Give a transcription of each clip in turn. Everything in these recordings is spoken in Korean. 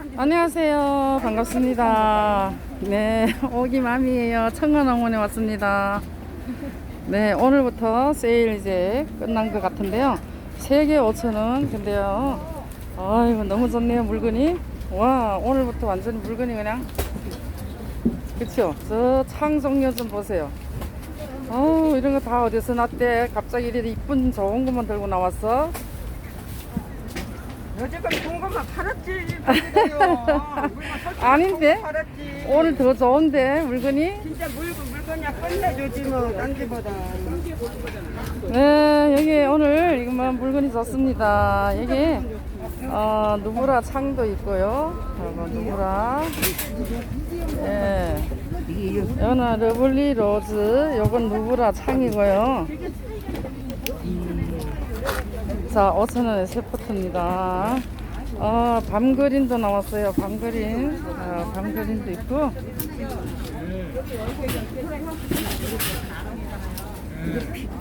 안녕하세요. 반갑습니다. 네, 오기맘이에요. 청원어원에 왔습니다. 네, 오늘부터 세일 이제 끝난 것 같은데요. 3개 5,000원. 근데요. 아이고, 너무 좋네요, 물건이. 와, 오늘부터 완전히 물건이 그냥. 그쵸? 저 창송료 좀 보세요. 어우, 이런 거 다 어디서 났대? 갑자기 이렇게 이쁜 좋은 것만 들고 나왔어? 여태껏 좋은 것만 팔았지. 아닌데? 팔았지. 오늘 더 좋은데, 물건이? 진짜 물건 물건이야 끝내주지 뭐 딴지보다. 네, 여기 오늘 이것만 물건이 좋습니다. 여기 어, 누브라 창도 있고요. 그리고 누브라. 예. 여기는 러블리 로즈. 요건 누브라 창이고요. 자, 5,000원에 세 포트입니다. 어, 밤그린도 나왔어요. 밤그린. 어, 밤그린도 있고.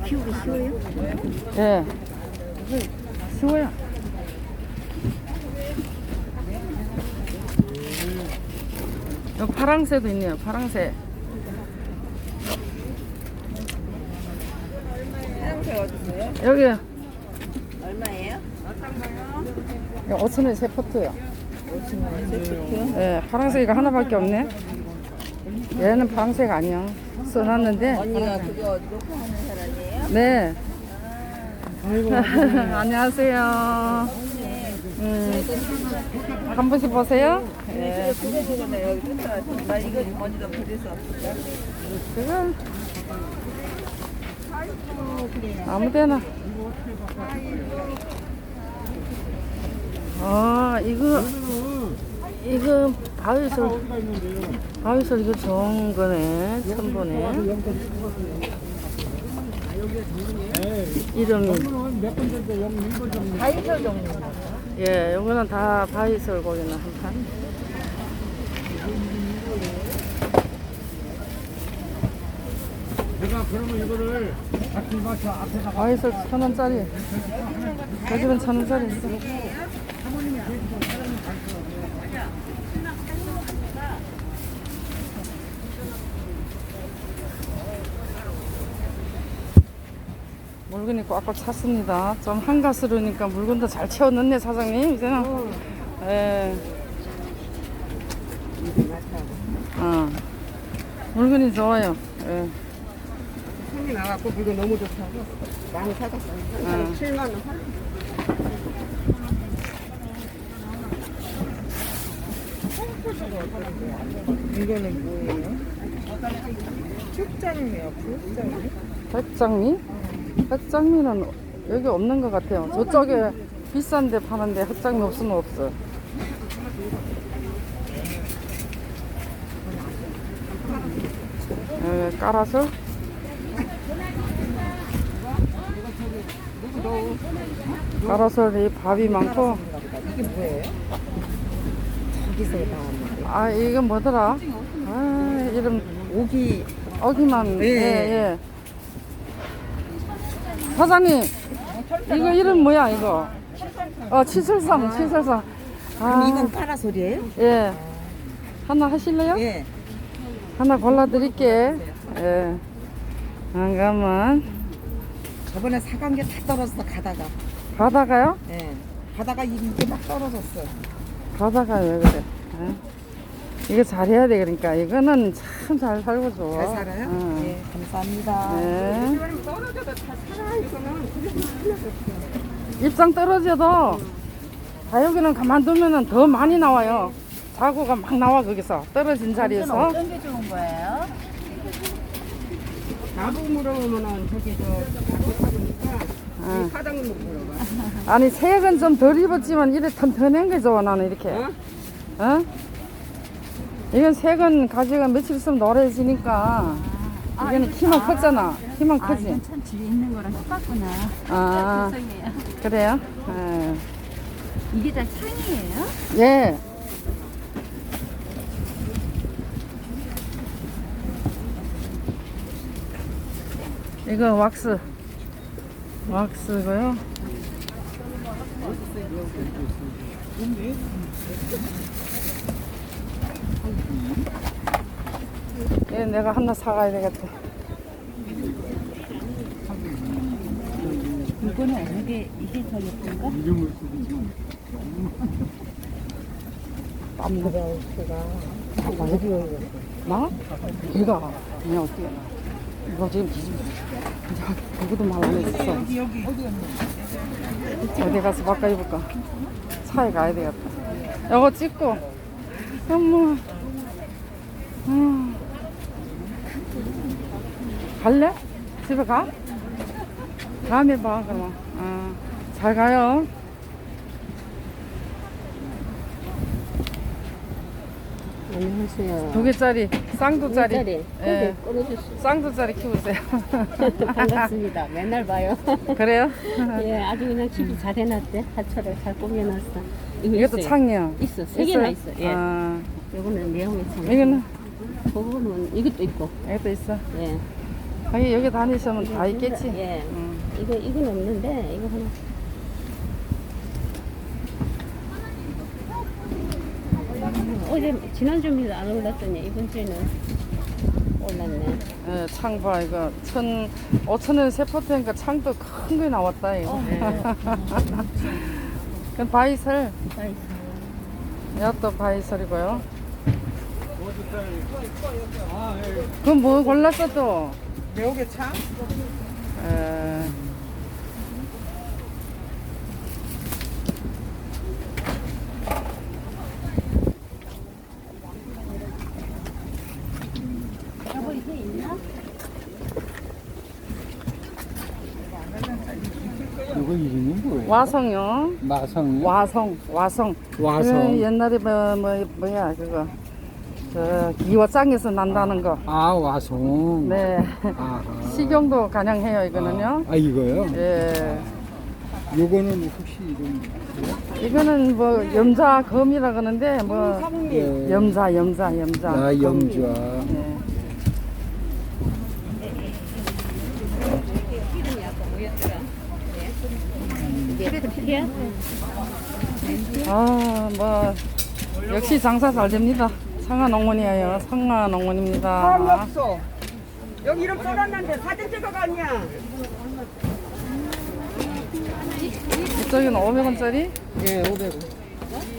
키우기 쉬워요? 예. 쉬워요. 요 파랑새도 있네요. 파랑새. 사장님 어디세요? 여기 얼마예요? 5천 원에 세 포트요. 5천 원 세트요? 예, 파랑새가 하나밖에 없네. 얘는 파랑새가 아니야. 써놨는데. 언니가 그거 녹화 하는 사람이에요? 네. 안녕하세요. 음, 한 분씩 보세요. 여기 나 이거 언니가 그래서 그거 아무데나. 아 이거 이거 바위솔 바위솔 이거 좋은 거네 처음 보네 이름이. 다이소 종류. 예 요거는 다 바위솔 고기는 한 판. 내가 그러면 이거를 바위솔 천 원짜리 저 집은 천 원짜리 물건이 꽉꽉 찼습니다. 좀 한가스러우니까 물건도 잘 채워 넣네 사장님 이제는. 예. 어. 물건이 좋아요. 예. 손이 나갖고 물건 너무 좋다고 많이 사갔어요. 응. 7만 원. 이거는 뭐예요? 축장이요, 축장이? 백장미? 백장미는 여기 없는 것 같아요. 저쪽에 비싼데 파는데 흑장미 없으면 없어. 여기 까라 솔? 까라솔이 밥이 많고 이게 뭐예요? 저기서 나왔는데. 아 이건 뭐더라? 아 이름 오기 어기만 예. 예, 예. 사장님 이거 이름 뭐야 이거? 어 치설상 치설상 그럼 아, 이건 파라솔이에요? 예 하나 하실래요? 예. 하나 골라 드릴게 예 잠깐만 저번에 사간 게 다 떨어졌어 가다가. 가다가요? 예. 가다가 이게 막 떨어졌어. 가다가 왜 그래? 예? 이거 잘해야 돼 그러니까 이거는 참 잘 살고 좋아 잘 살아요? 응. 예. 감사합니다. 네. 떨어져도 다 살아 이거는. 입장 떨어져도 다육이는 가만두면 더 많이 나와요. 자구가 막 나와 거기서 떨어진 자리에서. 어떤 게 좋은 거예요? 나무 물어보면은 저기 저 보니까 응. 사장님 물어봐. 아니 색은 좀 덜 입었지만 이래 튼튼한 게 좋아 나는 이렇게. 어? 어? 이건 색은 가지가 며칠 있으면 노래지니까 이거는 키만 컸잖아. 키만 아, 크지. 이건 참 집에 있는 거랑 똑같구나. 아 죄송해요. 그래요? 예. 이게 다 창이에요? 예. 이거 왁스. 왁스고요. 얘 내가 하나 사가야 되겠다. 이거는 어느 게 이게 더 예쁜가? 땀나가 옷가 나? 걔가. 그냥 어떻게 이거 지금 누구도 말안 여기 어디 가서 바꿔 입을까? 차에 가야 되겠다. 이거 찍고. 어머. 음. 갈래? 집에 가? 다음에 봐, 그러면. 아, 잘 가요. 안녕하세요. 두 개짜리, 쌍두짜리. 짜리. 예, 쌍두짜리 키우세요. 반갑습니다. 맨날 봐요. 그래요? 예 아주 그냥 집이 잘 해놨대. 하철을 잘 꾸며놨어. 이것도 있어요. 창이야. 있어. 세 개나 있어 예. 아, 요거는 내용의 창 이거는, 그거는 이것도 있고. 이것도 있어. 예. 여기, 여기 다니시면 다 있겠지. 예. 음. 이거 이건 없는데 이거 하나 어제 지난주에 안 올랐더니 이번 주에는 올랐네. 예, 창 봐, 이거. 천, 오천 원 세포트니까 창도 큰 게 나왔다, 이거. 그럼 바이설. 이것도 바이설이고요. 그럼 뭐 골랐어, 또? 매우게 차? 에, 이거 이름이 뭐예요? 와성요. 마성이요? 와성, 와성. 와성. 그 옛날에 뭐, 뭐, 뭐야, 그거. 저, 기와장에서 난다는 거. 아 와성. 네. 아하. 식용도 가능해요, 이거는요. 아, 아, 이거요? 예. 요거는 혹시 이름 이거는 뭐 염자 검이라 그러는데 뭐 예. 염자 염자 염자 아. 예. 아 뭐 역시 장사 잘 됩니다. 상하 농원이에요. 상하 농원입니다. 사람이 없어. 여기 이름 써놨는데 사진 찍어가냐? 이쪽에는 500원짜리? 예, 500원.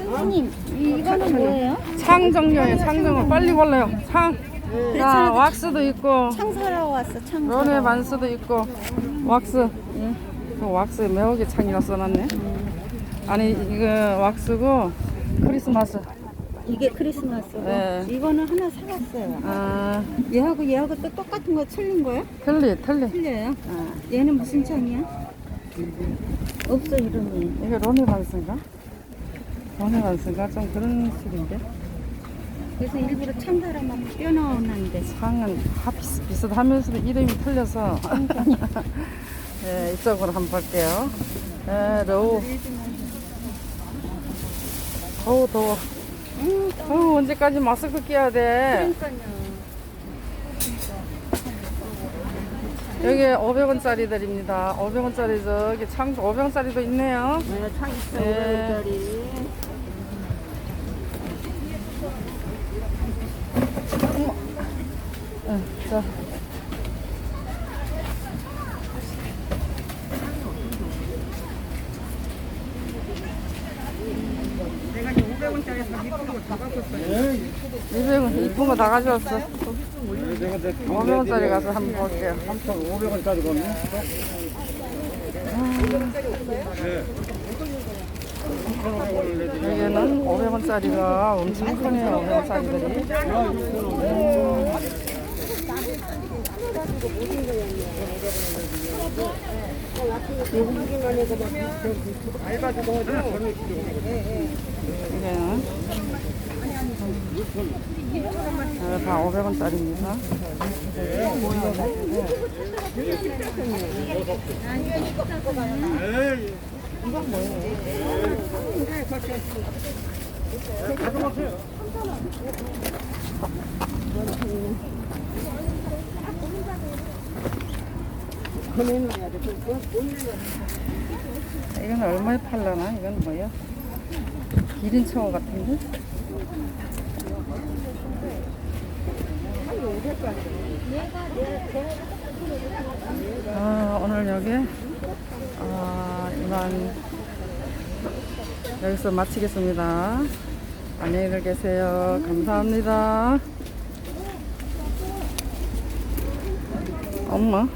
선생님 이거는 뭐예요? 창정료에 창정을 빨리 골라요. 창. 자, 왁스도 있고. 창 사러 왔어 창 런의 만스도 있고. 왁스. 그 왁스 매우게 창이라 써놨네 아니 이거 왁스고 크리스마스 이게 크리스마스고 네. 이거는 하나 사갔어요 아 얘하고 얘하고 또 똑같은 거 틀린 거야? 틀리 틀리 틀려요? 아, 얘는 무슨 창이야? 없어 이름이 이거 런의 만스인가? 런의 만스인가? 좀 그런 식인데 그래서 일부러 떼어넣었는데 창은 다 비슷, 비슷하면서도 이름이 틀려서 네, 이쪽으로 한번 볼게요 네, 로우 더워 더워 어, 언제까지 마스크 끼야 돼 여기 500원짜리들입니다 500원짜리 저기 창도 500원짜리도 있네요 네, 창 있어. 예. 500원짜리. 응, 자. 내가 이제 500원짜리에서 이쁜 거다 갖고 있어요. 200원 이쁜 거 다 가져왔어. 내가 내 500원짜리 가서 한번 볼게요. 3,500원짜리 거네. 여기는 500원짜리가 엄청 크네요 500원짜리들이 이게는 어, 다 500원짜리입니다 그거 이건 얼마에 팔려나? 이건 뭐야? 기린청어 같은데? 아, 오늘 여기 아, 이만 여기서 마치겠습니다. 안녕히 계세요. 감사합니다. 엄마.